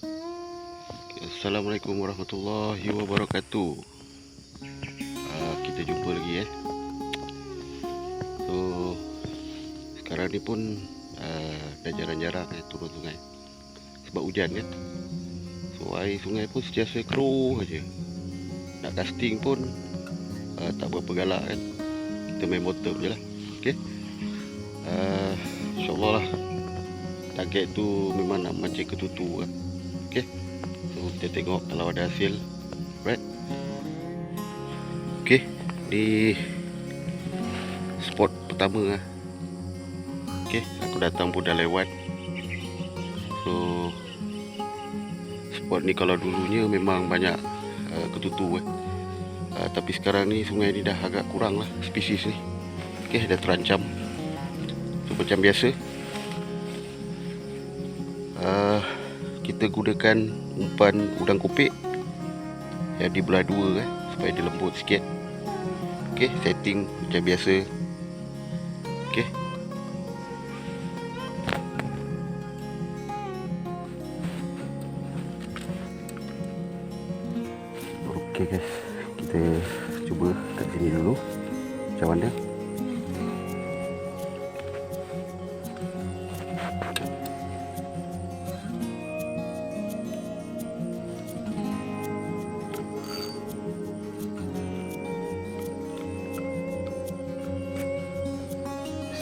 Assalamualaikum warahmatullahi wabarakatuh. Uh, kita jumpa lagi eh. So sekarang ni pun uh, dah jarang-jarang eh turun sungai. Sebab hujan kan. So air sungai pun sentiasa keruh aja. Nak casting pun uh, tak berapa galak kan. Kita main motor je lah. Okey. Uh, InsyaAllah lah Target tu memang nak mancing ketutu kan Okay So kita tengok kalau ada hasil. Right Okay Di Spot pertama lah Okay Aku datang pun dah lewat. So Spot ni kalau dulunya memang banyak uh, ketutu eh. uh, Tapi sekarang ni sungai ni dah agak kurang lah Spesies ni. Okay dah terancam. So macam biasa uh, Kita gunakan umpan udang kupik Yang di belah dua eh, Supaya dia lembut sikit. Okay setting macam biasa. Okay Okay guys. Kita cuba kat sini dulu. Macam mana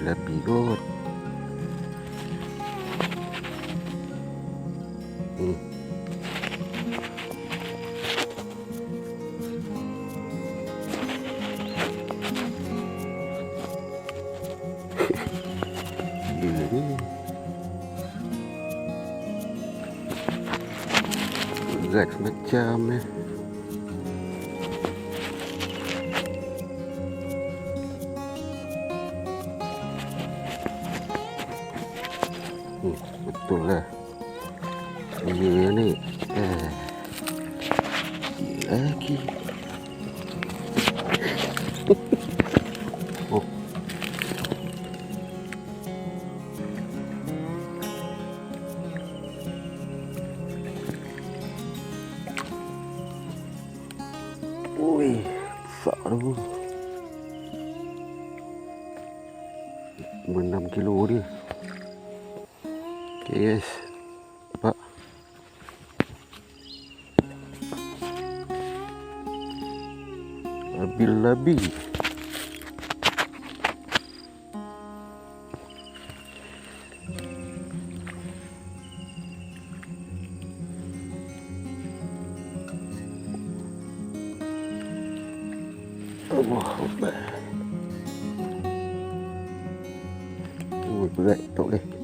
ni lebih-lebih kot. Hmm. Gila ni. Berat betul lah. Dia ni. Eh. Lagi. oh. Ui, besar tu. 6 kilo dia. Okay guys Nampak? Labi-labi Allah Akbar. Oh berat tak boleh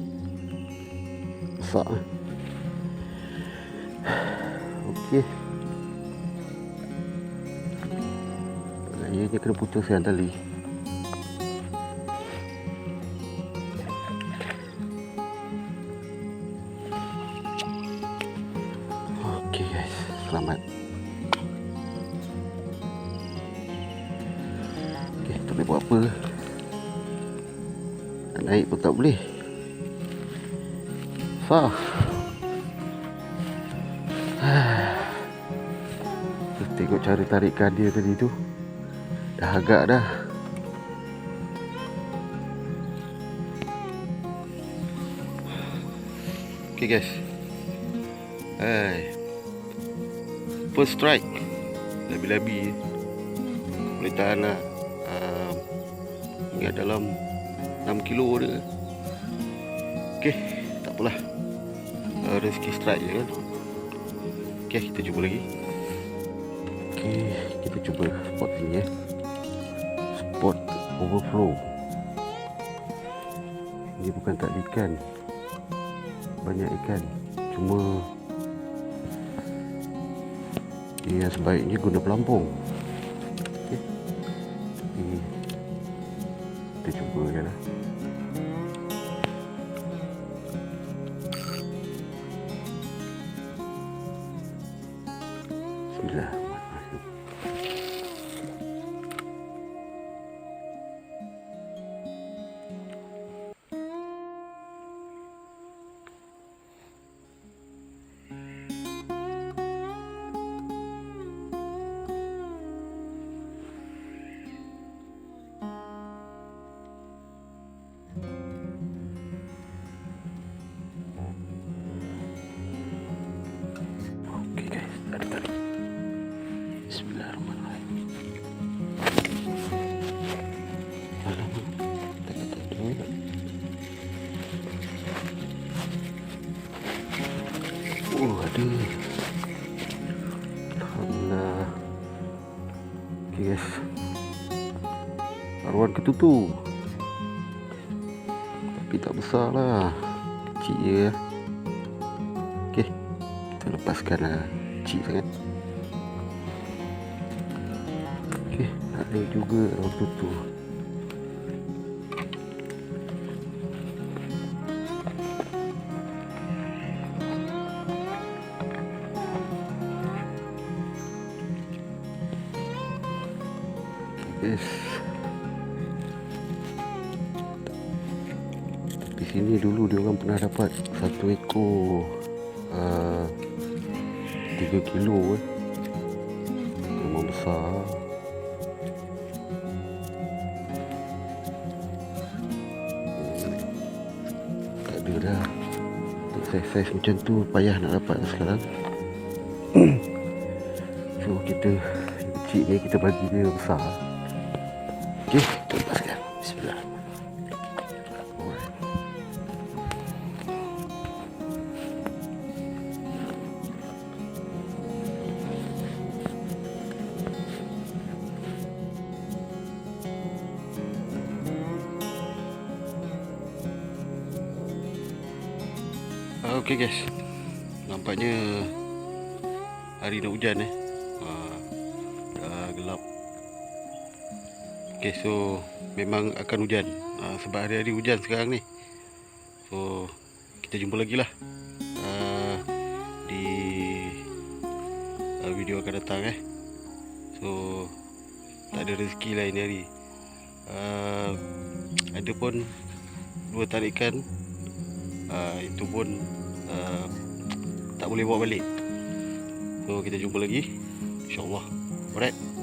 eh. Okey. Ianya kena putuskan tali. Okey guys, selamat. Okey, tak boleh buat apa. Nak naik pun tak boleh. Sah. Terus tengok cara tarikan dia tadi tu. Dah agak dah. Okay guys. Hai. First strike. Labi-labi. Boleh tahan lah. Um, ingat dalam 6 kilo dia. Okay. Tak apalah. Uh, rezeki strike je kan. Okay, kita cuba lagi. Okay, kita cuba spot ni ya. Spot overflow. Ini bukan tak ada ikan. Banyak ikan. Cuma dia sebaiknya guna pelampung. Okay. Tapi kita cuba je lah. ya. Arwan ketutu. Tapi tak besar lah. Kecil je. Okey. Kita lepaskan lah. Kecil sangat. Okey, ada juga waktu tu. Yes. Sini dulu dia orang pernah dapat satu ekor uh, 3 kilo eh. Memang besar. Tak ada dah Untuk macam tu Payah nak dapat sekarang So kita kecil ni kita bagi dia besar Okay Kita lepaskan Okey guys. Nampaknya hari nak hujan eh. Ah, dah gelap. Okey so memang akan hujan. Ah, sebab hari-hari hujan sekarang ni. So kita jumpa lagi lah ah, di ah, video akan datang eh. So tak ada rezeki lain ni hari. Ah, ada pun dua tarikan uh, itu pun uh, tak boleh bawa balik. So kita jumpa lagi. Insyaallah. Alright